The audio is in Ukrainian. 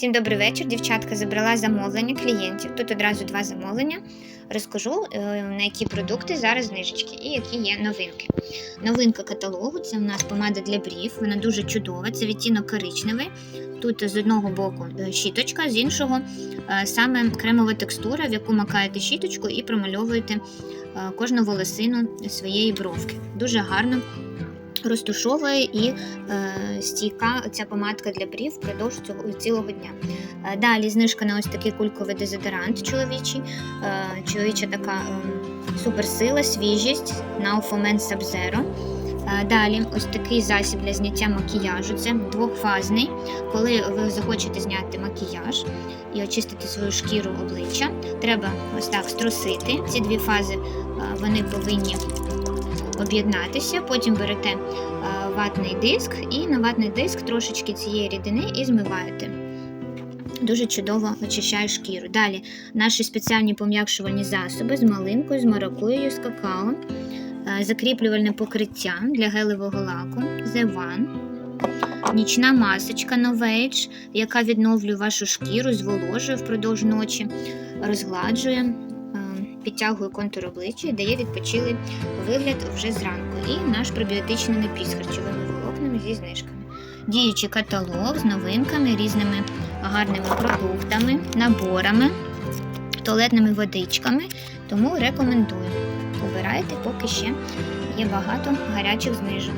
Всім добрий вечір. Дівчатка забрала замовлення клієнтів. Тут одразу два замовлення. Розкажу, е, на які продукти зараз знижечки і які є новинки. Новинка каталогу це у нас помада для брів. Вона дуже чудова. Це відтінок коричневий. Тут з одного боку е, щіточка, з іншого е, саме кремова текстура, в яку макаєте щіточку і промальовуєте кожну волосину своєї бровки. Дуже гарно розтушовує і е, стійка ця помадка для брів впродовж цього цілого дня. Е, далі знижка на ось такий кульковий дезодорант чоловічий, е, чоловіча така е, суперсила, свіжість Naufomen Sub-Zero. Е, Далі ось такий засіб для зняття макіяжу. Це двохфазний. Коли ви захочете зняти макіяж і очистити свою шкіру обличчя, треба ось так струсити. Ці дві фази е, вони повинні об'єднатися. Потім берете е, ватний диск і на ватний диск трошечки цієї рідини і змиваєте. Дуже чудово очищає шкіру. Далі наші спеціальні пом'якшувальні засоби з малинкою, з маракуєю, з какао, е, закріплювальне покриття для гелевого лаку, The One, нічна масочка Novage, яка відновлює вашу шкіру, зволожує впродовж ночі, розгладжує, підтягує контур обличчя і дає відпочилий вигляд вже зранку. І наш пробіотичний напій з харчовими волокнами зі знижками. Діючий каталог з новинками, різними гарними продуктами, наборами, туалетними водичками. Тому рекомендую. Обирайте, поки ще є багато гарячих знижок.